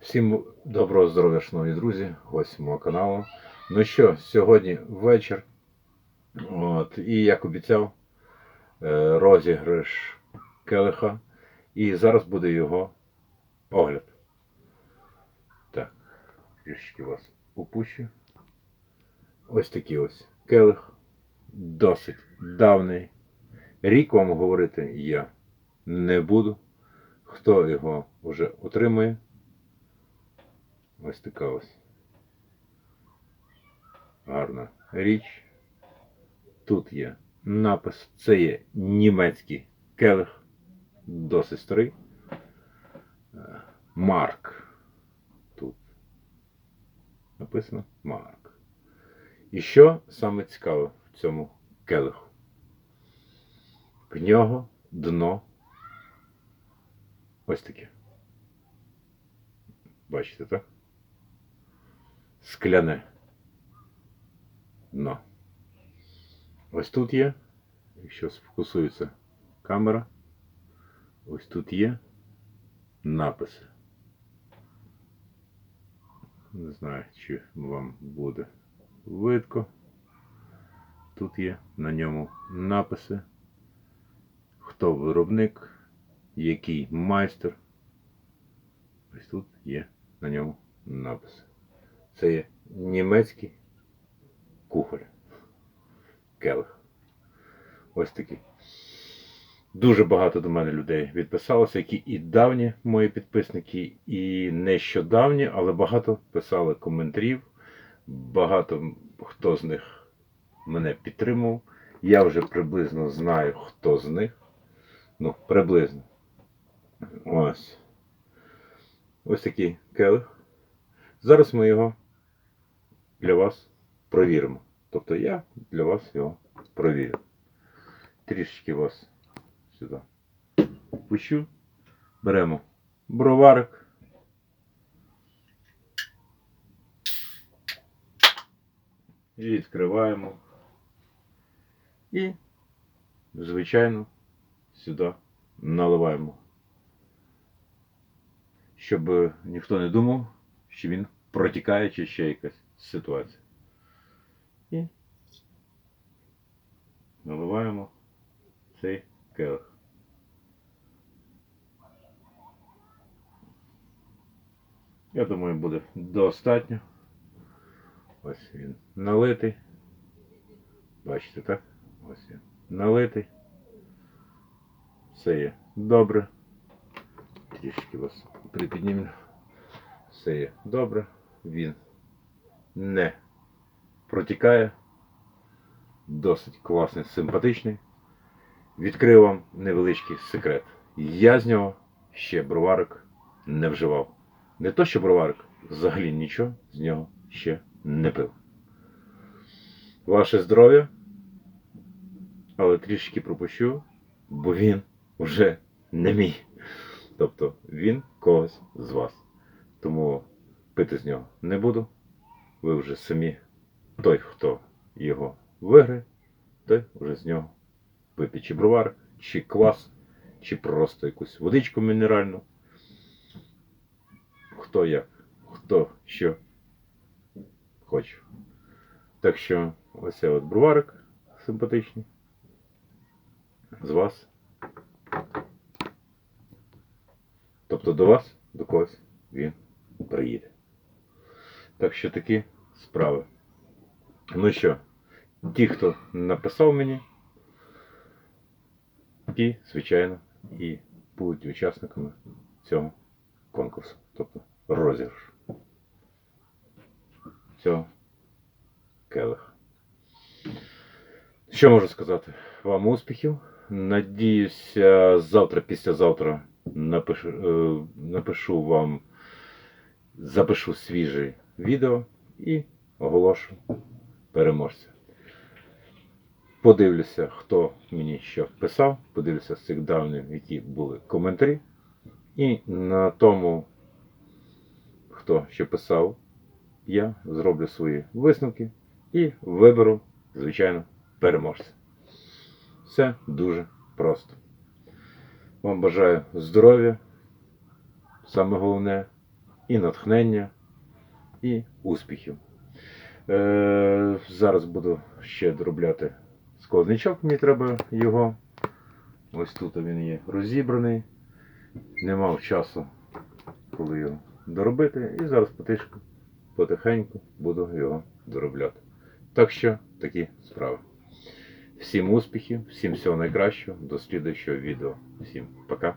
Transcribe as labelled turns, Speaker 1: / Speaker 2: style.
Speaker 1: Всім доброго здоров'я, шановні друзі, гості мого каналу. Ну що, сьогодні вечір. От, і як обіцяв, е, розіграш келиха. І зараз буде його огляд. Так, трішки вас упущу. Ось такий ось келих. Досить давний. Рік вам говорити я не буду. Хто його вже отримує? Ось така ось гарна річ. Тут є напис. Це є німецький келих, досить старий. Е, Марк. Тут написано Марк. І що саме цікаве в цьому келиху? В нього дно ось таке. Бачите, так? Скляне дно. Ось тут є, якщо сфокусується камера, ось тут є написи. Не знаю, чи вам буде видко. Тут є на ньому написи, хто виробник, який майстер. Ось тут є на ньому написи. Це є німецький кухоль. Келих. Ось такий. Дуже багато до мене людей відписалося, які і давні мої підписники, і нещодавні, але багато писали коментарів. Багато хто з них мене підтримував. Я вже приблизно знаю, хто з них. Ну, приблизно. Ось. Ось такий келих. Зараз ми його для вас провіримо. Тобто я для вас його провірю. Трішечки вас сюди пущу. Беремо броварик. Відкриваємо. І, звичайно, сюди наливаємо. Щоб ніхто не думав, що він протікає чи ще якась ситуація. І наливаємо цей келих. Я думаю, буде достатньо. Ось він налитий. Бачите, так? Ось він налитий. Все є добре. Трішки вас припіднімлю. Все є добре. Він не протікає. Досить класний, симпатичний. Відкрив вам невеличкий секрет. Я з нього ще броварик не вживав. Не то, що броварик, взагалі нічого з нього ще не пив. Ваше здоров'я, але трішки пропущу, бо він вже не мій. Тобто він когось з вас. Тому пити з нього не буду. Ви вже самі, той, хто його виграє, той вже з нього пити чи бровар, чи квас, чи просто якусь водичку мінеральну. Хто як, хто що хоче. Так що ось цей от броварик симпатичний. З вас. Тобто до вас, до когось він приїде. Так що такі справи. Ну що, ті, хто написав мені, ті, звичайно, і будуть учасниками цього конкурсу. Тобто розіграш цього келиха. Що можу сказати? Вам успіхів. Надіюся, завтра, післязавтра напишу, е, напишу вам, запишу свіже відео і оголошу переможця. Подивлюся, хто мені що писав, подивлюся з цих давніх, які були коментарі. І на тому, хто що писав, я зроблю свої висновки і виберу, звичайно, переможця. Все дуже просто. Вам бажаю здоров'я, саме головне і натхнення, і успіхів. Е, зараз буду ще доробляти складничок, мені треба його. Ось тут він є розібраний. Не мав часу, коли його доробити. І зараз потишку, потихеньку буду його доробляти. Так що такі справи. Всім успіхів, всім всього найкращого, до слідуючого відео. Всім пока.